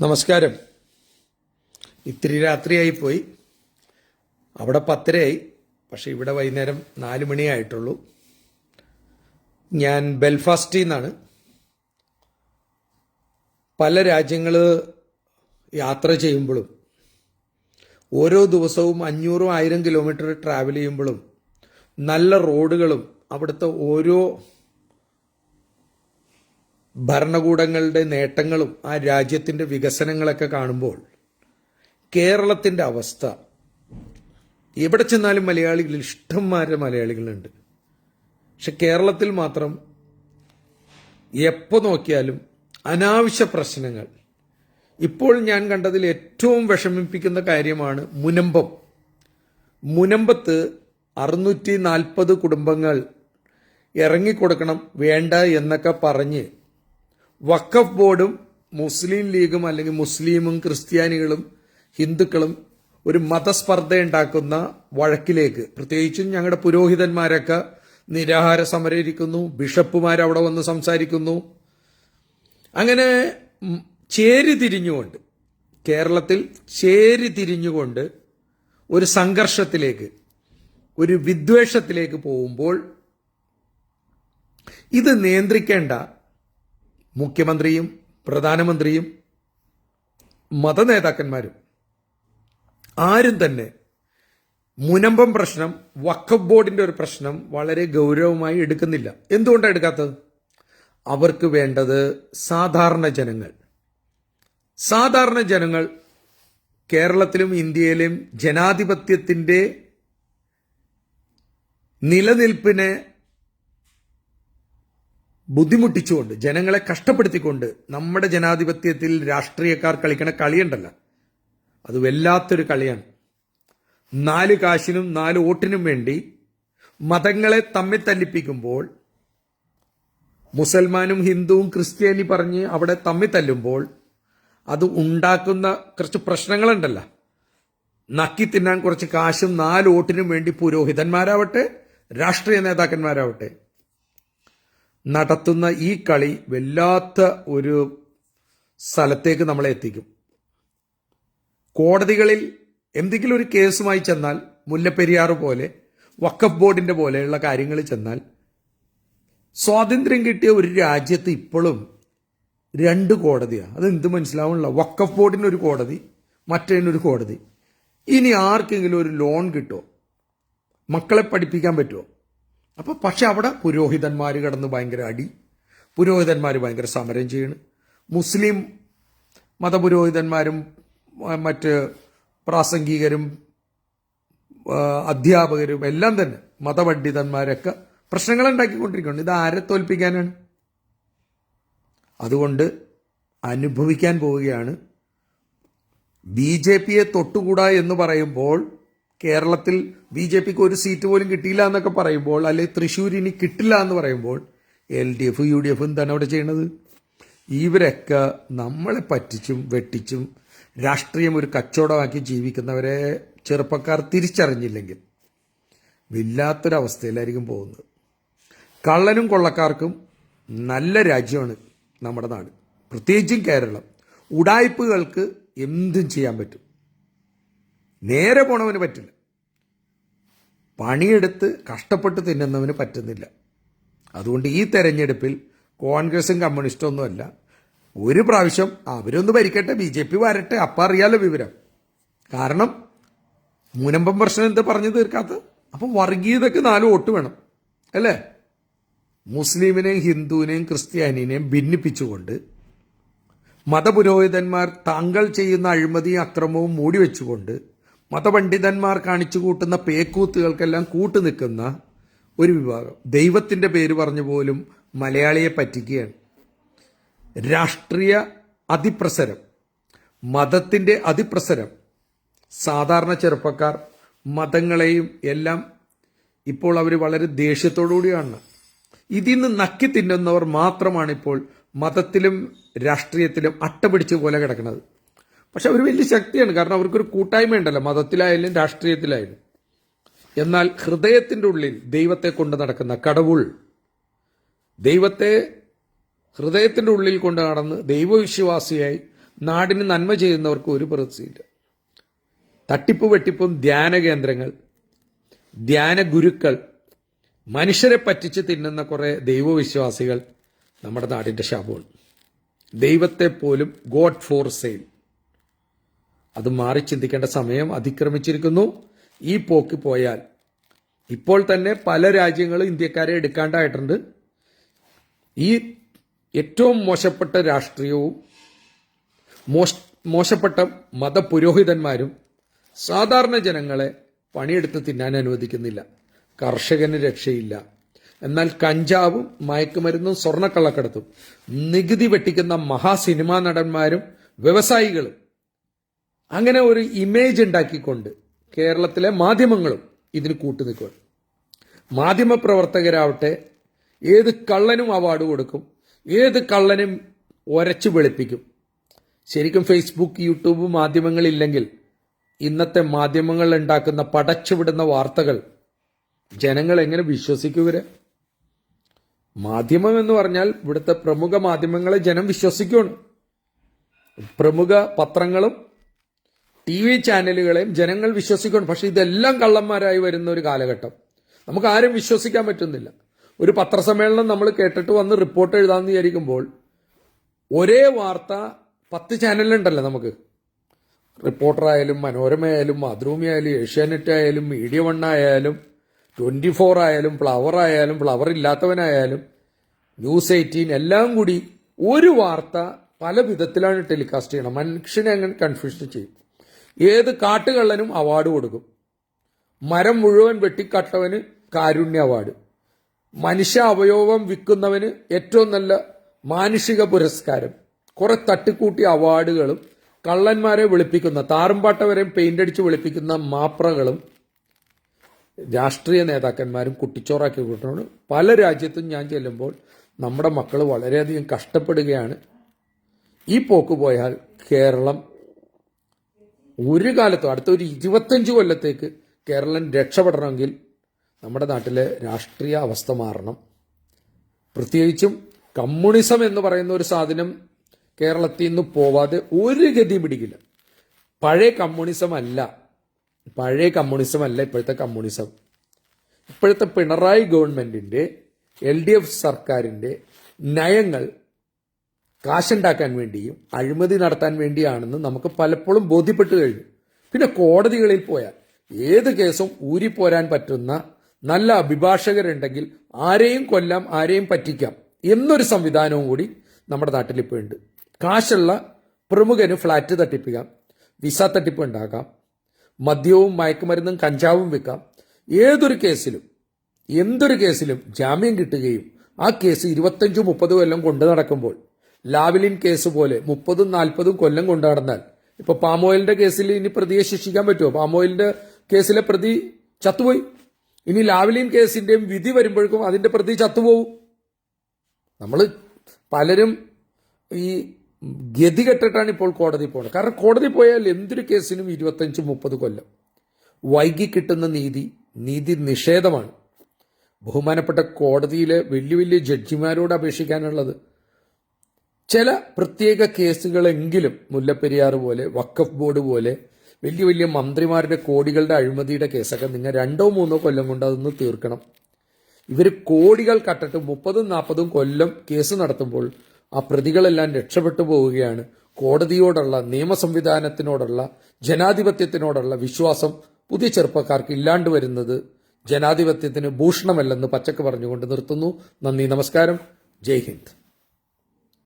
നമസ്കാരം. ഇത്തിരി രാത്രിയായി പോയി. അവിടെ പത്തരയായി. പക്ഷേ ഇവിടെ വൈകുന്നേരം നാല് മണിയായിട്ടുള്ളൂ. ഞാൻ ബെൽഫാസ്റ്റിൽ നിന്നാണ്. പല രാജ്യങ്ങൾ യാത്ര ചെയ്യുമ്പോഴും ഓരോ ദിവസവും അഞ്ഞൂറും ആയിരം കിലോമീറ്റർ ട്രാവൽ ചെയ്യുമ്പോഴും നല്ല റോഡുകളും അവിടുത്തെ ഓരോ ഭരണകൂടങ്ങളുടെ നേട്ടങ്ങളും ആ രാജ്യത്തിന്റെ വികസനങ്ങളൊക്കെ കാണുമ്പോൾ കേരളത്തിന്റെ അവസ്ഥ. എവിടെ ചെന്നാലും മലയാളികൾ ഇഷ്ടംമാരെ മലയാളികളുണ്ട്. പക്ഷെ കേരളത്തിൽ മാത്രം എപ്പോൾ നോക്കിയാലും അനാവശ്യ പ്രശ്നങ്ങൾ. ഇപ്പോൾ ഞാൻ കണ്ടതിൽ ഏറ്റവും വിഷമിപ്പിക്കുന്ന കാര്യമാണ് മുനമ്പം. മുനമ്പത്ത് അറുന്നൂറ്റി നാൽപ്പത് കുടുംബങ്ങൾ ഇറങ്ങിക്കൊടുക്കണം വേണ്ട എന്നൊക്കെ പറഞ്ഞ് വഖഫ് ബോർഡും മുസ്ലിം ലീഗും അല്ലെങ്കിൽ മുസ്ലിമും ക്രിസ്ത്യാനികളും ഹിന്ദുക്കളും ഒരു മതസ്പർദ്ധ ഉണ്ടാക്കുന്ന വഴക്കിലേക്ക് പ്രത്യേകിച്ചും ഞങ്ങളുടെ പുരോഹിതന്മാരൊക്കെ നിരാഹാര സമരയിരിക്കുന്നു ബിഷപ്പുമാർ അവിടെ വന്ന് സംസാരിക്കുന്നു. അങ്ങനെ ചേരിതിരിഞ്ഞുകൊണ്ട് ചേരി തിരിഞ്ഞുകൊണ്ട് കേരളത്തിൽ ചേരിതിരിഞ്ഞുകൊണ്ട് ഒരു സംഘർഷത്തിലേക്ക് ഒരു വിദ്വേഷത്തിലേക്ക് പോകുമ്പോൾ ഇത് നിയന്ത്രിക്കേണ്ട മുഖ്യമന്ത്രിയും പ്രധാനമന്ത്രിയും മതനേതാക്കന്മാരും ആരും തന്നെ മുനമ്പം പ്രശ്നം വഖഫ് ബോർഡിന്റെ ഒരു പ്രശ്നം വളരെ ഗൗരവമായി എടുക്കുന്നില്ല. എന്തുകൊണ്ടാണ് എടുക്കാത്തത്? അവർക്ക് വേണ്ടത് സാധാരണ ജനങ്ങൾ. സാധാരണ ജനങ്ങൾ കേരളത്തിലും ഇന്ത്യയിലും ജനാധിപത്യത്തിന്റെ നിലനിൽപ്പിനെ ബുദ്ധിമുട്ടിച്ചുകൊണ്ട് ജനങ്ങളെ കഷ്ടപ്പെടുത്തിക്കൊണ്ട് നമ്മുടെ ജനാധിപത്യത്തിൽ രാഷ്ട്രീയക്കാർ കളിക്കണ കളിയുണ്ടല്ലോ. അത് വല്ലാത്തൊരു കളിയാണ്. നാല് കാശിനും നാല് വോട്ടിനും വേണ്ടി മതങ്ങളെ തമ്മിൽ തല്ലിപ്പിക്കുമ്പോൾ മുസൽമാനും ഹിന്ദുവും ക്രിസ്ത്യാനി പറഞ്ഞ് അവിടെ തമ്മിൽ തല്ലുമ്പോൾ അത് ഉണ്ടാക്കുന്ന കുറച്ച് പ്രശ്നങ്ങളുണ്ടല്ലോ. നക്കി തിന്നാൻ കുറച്ച് കാശും നാല് വോട്ടിനും വേണ്ടി പുരോഹിതന്മാരാവട്ടെ രാഷ്ട്രീയ നേതാക്കന്മാരാവട്ടെ നടത്തുന്ന ഈ കളി വല്ലാത്ത ഒരു സ്ഥലത്തേക്ക് നമ്മളെ എത്തിക്കും. കോടതികളിൽ എന്തെങ്കിലും ഒരു കേസുമായി ചെന്നാൽ മുല്ലപ്പെരിയാർ പോലെ വക്കഫ് ബോർഡിന്റെ പോലെയുള്ള കാര്യങ്ങൾ ചെന്നാൽ സ്വാതന്ത്ര്യം കിട്ടിയ ഒരു രാജ്യത്ത് ഇപ്പോഴും രണ്ട് കോടതിയാണ്. അത് എന്ത് മനസ്സിലാവണില്ല വക്കഫ് ബോർഡിനൊരു കോടതി മറ്റേതിനൊരു കോടതി. ഇനി ആർക്കെങ്കിലും ഒരു ലോൺ കിട്ടുമോ മക്കളെ പഠിപ്പിക്കാൻ പറ്റുമോ അപ്പൊ പക്ഷെ അവിടെ പുരോഹിതന്മാർ കിടന്ന് ഭയങ്കര അടി. പുരോഹിതന്മാർ ഭയങ്കര സമരം ചെയ്യണ്. മുസ്ലിം മതപുരോഹിതന്മാരും മറ്റ് പ്രാസംഗികരും അധ്യാപകരും എല്ലാം തന്നെ മതപണ്ഡിതന്മാരൊക്കെ പ്രശ്നങ്ങൾ ഉണ്ടാക്കിക്കൊണ്ടിരിക്കുകയാണ് ഇത് ആരെ തോൽപ്പിക്കാനാണ്? അതുകൊണ്ട് അനുഭവിക്കാൻ പോവുകയാണ്. ബി ജെ പിയെ തൊട്ടുകൂടാ എന്ന് പറയുമ്പോൾ കേരളത്തിൽ ബി ജെ പിക്ക് ഒരു സീറ്റ് പോലും കിട്ടിയില്ല എന്നൊക്കെ പറയുമ്പോൾ അല്ലെങ്കിൽ തൃശ്ശൂർ ഇനി കിട്ടില്ല എന്ന് പറയുമ്പോൾ L D F U D F എന്താണ് അവിടെ ചെയ്യണത്? ഇവരൊക്കെ നമ്മളെ പറ്റിച്ചും വെട്ടിച്ചും രാഷ്ട്രീയം ഒരു കച്ചവടമാക്കി ജീവിക്കുന്നവരെ ചെറുപ്പക്കാർ തിരിച്ചറിഞ്ഞില്ലെങ്കിൽ വല്ലാത്തൊരവസ്ഥയിലായിരിക്കും പോകുന്നത്. കള്ളനും കൊള്ളക്കാർക്കും നല്ല രാജ്യമാണ് നമ്മുടെ നാട്. പ്രത്യേകിച്ചും കേരളം. ഉടായ്പകൾക്ക് എന്തും ചെയ്യാൻ പറ്റും. നേരെ പോണവന് പറ്റില്ല. പണിയെടുത്ത് കഷ്ടപ്പെട്ട് തിന്നുന്നവന് പറ്റുന്നില്ല. അതുകൊണ്ട് ഈ തെരഞ്ഞെടുപ്പിൽ കോൺഗ്രസും കമ്മ്യൂണിസ്റ്റും ഒന്നുമല്ല. ഒരു പ്രാവശ്യം അവരൊന്ന് ഭരിക്കട്ടെ ബി ജെ പി വരട്ടെ അപ്പം അറിയാലോ വിവരം. കാരണം മുനമ്പം പ്രശ്നം എന്താ പറഞ്ഞു തീർക്കാത്ത? അപ്പം വർഗീയതക്ക് നാല് വോട്ട് വേണം അല്ലേ? മുസ്ലിമിനെയും ഹിന്ദുവിനെയും ക്രിസ്ത്യാനിനെയും ഭിന്നിപ്പിച്ചുകൊണ്ട് മതപുരോഹിതന്മാർ താങ്കൾ ചെയ്യുന്ന അഴിമതിയും അക്രമവും മൂടിവെച്ചുകൊണ്ട് മതപണ്ഡിതന്മാർ കാണിച്ചു കൂട്ടുന്ന പേക്കൂത്തുകൾക്കെല്ലാം കൂട്ടു നിൽക്കുന്ന ഒരു വിഭാഗം. ദൈവത്തിന്റെ പേര് പറഞ്ഞു പോലും മലയാളിയെ പറ്റിക്കുകയാണ്. രാഷ്ട്രീയ അതിപ്രസരം മതത്തിന്റെ അതിപ്രസരം സാധാരണ ചെറുപ്പക്കാർ മതങ്ങളെയും എല്ലാം ഇപ്പോൾ അവർ വളരെ ദേഷ്യത്തോടുകൂടി കാണുന്നത് ഇതിൽ നിന്ന് നക്കി തിന്നുന്നവർ മാത്രമാണിപ്പോൾ മതത്തിലും രാഷ്ട്രീയത്തിലും അട്ടപിടിച്ച് പോലെ കിടക്കുന്നത്. പക്ഷെ അവർ വലിയ ശക്തിയാണ്. കാരണം അവർക്കൊരു കൂട്ടായ്മ ഉണ്ടല്ലോ മതത്തിലായാലും രാഷ്ട്രീയത്തിലായാലും. എന്നാൽ ഹൃദയത്തിന്റെ ഉള്ളിൽ ദൈവത്തെ കൊണ്ട് നടക്കുന്ന കടവുൾ. ദൈവത്തെ ഹൃദയത്തിന്റെ ഉള്ളിൽ കൊണ്ട് നടന്ന് ദൈവവിശ്വാസിയായി നാടിന് നന്മ ചെയ്യുന്നവർക്ക് ഒരു പ്രതിസിയില്ല തട്ടിപ്പ് വെട്ടിപ്പും ധ്യാന കേന്ദ്രങ്ങൾ ധ്യാന ഗുരുക്കൾ മനുഷ്യരെ പറ്റിച്ച് തിന്നുന്ന കുറേ ദൈവവിശ്വാസികൾ നമ്മുടെ നാടിന്റെ ശാപമാണ്. ദൈവത്തെ പോലും ഗോഡ് ഫോർ സെയിൽ. അത് മാറി ചിന്തിക്കേണ്ട സമയം അതിക്രമിച്ചിരിക്കുന്നു. ഈ പോക്ക് പോയാൽ ഇപ്പോൾ തന്നെ പല രാജ്യങ്ങളും ഇന്ത്യക്കാരെ എടുക്കാണ്ടായിട്ടുണ്ട്. ഈ ഏറ്റവും മോശപ്പെട്ട രാഷ്ട്രീയവും മോശ- മോശപ്പെട്ട മതപുരോഹിതന്മാരും സാധാരണ ജനങ്ങളെ പണിയെടുത്ത് തിന്നാൻ അനുവദിക്കുന്നില്ല. കർഷകന് രക്ഷയില്ല. എന്നാൽ കഞ്ചാവും മയക്കുമരുന്നും സ്വർണക്കള്ളക്കടത്തും നികുതി വെട്ടിക്കുന്ന മഹാസിനിമാ നടന്മാരും വ്യവസായികളും അങ്ങനെ ഒരു ഇമേജ് ഉണ്ടാക്കിക്കൊണ്ട് കേരളത്തിലെ മാധ്യമങ്ങളും ഇതിന് മാധ്യമ മാധ്യമപ്രവർത്തകരാവട്ടെ ഏത് കള്ളനും അവാർഡ് കൊടുക്കും ഏത് കള്ളനും ഒരച്ചു വെളുപ്പിക്കും. ശരിക്കും ഫേസ്ബുക്ക് യൂട്യൂബ് മാധ്യമങ്ങളില്ലെങ്കിൽ ഇന്നത്തെ മാധ്യമങ്ങൾ ഉണ്ടാക്കുന്ന പടച്ചുവിടുന്ന വാർത്തകൾ ജനങ്ങൾ എങ്ങനെ വിശ്വസിക്കുവരെ മാധ്യമം എന്ന് പറഞ്ഞാൽ ഇവിടുത്തെ പ്രമുഖ മാധ്യമങ്ങളെ ജനം വിശ്വസിക്കുകയാണ് പ്രമുഖ പത്രങ്ങളും ടി വി ചാനലുകളെയും ജനങ്ങൾ വിശ്വസിക്കണം പക്ഷെ ഇതെല്ലാം കള്ളന്മാരായി വരുന്ന ഒരു കാലഘട്ടം. നമുക്ക് ആരും വിശ്വസിക്കാൻ പറ്റുന്നില്ല. ഒരു പത്രസമ്മേളനം നമ്മൾ കേട്ടിട്ട് വന്ന് റിപ്പോർട്ട് എഴുതാമെന്ന് വിചാരിക്കുമ്പോൾ ഒരേ വാർത്ത പത്ത് ചാനലുണ്ടല്ലോ നമുക്ക്. റിപ്പോർട്ടറായാലും മനോരമ ആയാലും മാതൃഭൂമി ആയാലും ഏഷ്യാനെറ്റ് ആയാലും മീഡിയ വൺ ആയാലും ട്വന്റി ഫോർ ആയാലും ഫ്ലവർ ആയാലും ഫ്ലവർ ഇല്ലാത്തവനായാലും ന്യൂസ് എയ്റ്റീൻ എല്ലാം കൂടി ഒരു വാർത്ത പല വിധത്തിലാണ് ടെലികാസ്റ്റ് ചെയ്യണം. മനുഷ്യനെ അങ്ങനെ കൺഫ്യൂഷൻ ചെയ്യും. ഏത് കാട്ടുകള്ളനും അവാർഡ് കൊടുക്കും. മരം മുഴുവൻ വെട്ടിക്കട്ടവന് കാരുണ്യ അവാർഡ് മനുഷ്യ അവയവം വിൽക്കുന്നവന് ഏറ്റവും നല്ല മാനുഷിക പുരസ്കാരം. കുറെ തട്ടിക്കൂട്ടി അവാർഡുകളും കള്ളന്മാരെ വിളിപ്പിക്കുന്ന താറുമ്പാട്ടവരെയും വരെ പെയിന്റ് അടിച്ച് വിളിപ്പിക്കുന്ന മാപ്രകളും രാഷ്ട്രീയ നേതാക്കന്മാരും കുട്ടിച്ചോറാക്കി കൂട്ടുന്നു പല രാജ്യത്തും ഞാൻ ചെല്ലുമ്പോൾ നമ്മുടെ മക്കൾ വളരെയധികം കഷ്ടപ്പെടുകയാണ്. ഈ പോക്ക് പോയാൽ കേരളം ഒരു കാലത്തോ അടുത്ത ഒരു ഇരുപത്തഞ്ച് കൊല്ലത്തേക്ക് കേരളം രക്ഷപ്പെടണമെങ്കിൽ നമ്മുടെ നാട്ടിലെ രാഷ്ട്രീയ അവസ്ഥ മാറണം. പ്രത്യേകിച്ചും കമ്മ്യൂണിസം എന്ന് പറയുന്ന ഒരു സാധനം കേരളത്തിൽ നിന്ന് പോവാതെ ഒരു ഗതിയും പിടിക്കില്ല. പഴയ കമ്മ്യൂണിസം അല്ല. പഴയ കമ്മ്യൂണിസം അല്ല ഇപ്പോഴത്തെ കമ്മ്യൂണിസം. ഇപ്പോഴത്തെ പിണറായി ഗവൺമെന്റിന്റെ എൽ ഡി എഫ് സർക്കാരിന്റെ നയങ്ങൾ കാശുണ്ടാക്കാൻ വേണ്ടിയും അഴിമതി നടത്താൻ വേണ്ടിയാണെന്ന് നമുക്ക് പലപ്പോഴും ബോധ്യപ്പെട്ടു കഴിഞ്ഞു. പിന്നെ കോടതികളിൽ പോയാൽ ഏത് കേസും ഊരിപ്പോരാൻ പറ്റുന്ന നല്ല അഭിഭാഷകരുണ്ടെങ്കിൽ ആരെയും കൊല്ലാം ആരെയും പറ്റിക്കാം എന്നൊരു സംവിധാനവും കൂടി നമ്മുടെ നാട്ടിൽ ഇപ്പോൾ ഉണ്ട് കാശുള്ള പ്രമുഖന് ഫ്ലാറ്റ് തട്ടിപ്പിക്കാം വിസ തട്ടിപ്പ് ഉണ്ടാക്കാം മദ്യവും മയക്കുമരുന്നും കഞ്ചാവും വിൽക്കാം. ഏതൊരു കേസിലും എന്തൊരു കേസിലും ജാമ്യം കിട്ടുകയും ആ കേസ് ഇരുപത്തഞ്ചും മുപ്പതും കൊല്ലം കൊണ്ടു നടക്കുമ്പോൾ ലാവലിൻ കേസ് പോലെ മുപ്പതും നാൽപ്പതും കൊല്ലം കൊണ്ടു നടന്നാൽ ഇപ്പൊ പാമോയിലിന്റെ കേസിൽ ഇനി പ്രതിയെ ശിക്ഷിക്കാൻ പറ്റുമോ? പാമോയിലിന്റെ കേസിലെ പ്രതി ചത്തുപോയി. ഇനി ലാവലിൻ കേസിന്റെയും വിധി വരുമ്പോഴേക്കും അതിന്റെ പ്രതി ചത്തുപോകും നമ്മൾ പലരും ഈ ഗതി കെട്ടിട്ടാണ് ഇപ്പോൾ കോടതി പോകുന്നത് കാരണം കോടതി പോയാൽ എന്തൊരു കേസിനും ഇരുപത്തഞ്ച് മുപ്പത് കൊല്ലം. വൈകി കിട്ടുന്ന നീതി നീതി നിഷേധമാണ്. ബഹുമാനപ്പെട്ട കോടതിയിലെ വലിയ വലിയ ജഡ്ജിമാരോട് അപേക്ഷിക്കാനുള്ളത് ചില പ്രത്യേക കേസുകളെങ്കിലും മുല്ലപ്പെരിയാർ പോലെ വക്കഫ് ബോർഡ് പോലെ വലിയ വലിയ മന്ത്രിമാരുടെ കോടികളുടെ അഴിമതിയുടെ കേസൊക്കെ നിങ്ങൾ രണ്ടോ മൂന്നോ കൊല്ലം കൊണ്ട് അതൊന്ന് തീർക്കണം. ഇവർ കോടികൾ കട്ടിട്ട് മുപ്പതും നാൽപ്പതും കൊല്ലം കേസ് നടത്തുമ്പോൾ ആ പ്രതികളെല്ലാം രക്ഷപ്പെട്ടു പോവുകയാണ്. കോടതിയോടുള്ള നിയമ സംവിധാനത്തിനോടുള്ള ജനാധിപത്യത്തിനോടുള്ള വിശ്വാസം പുതിയ ചെറുപ്പക്കാർക്ക് ഇല്ലാണ്ട് വരുന്നത് ജനാധിപത്യത്തിന് ഭൂഷണമല്ലെന്ന് പച്ചക്ക് പറഞ്ഞുകൊണ്ട് നിർത്തുന്നു. നന്ദി നമസ്കാരം. ജയ് ഹിന്ദ്.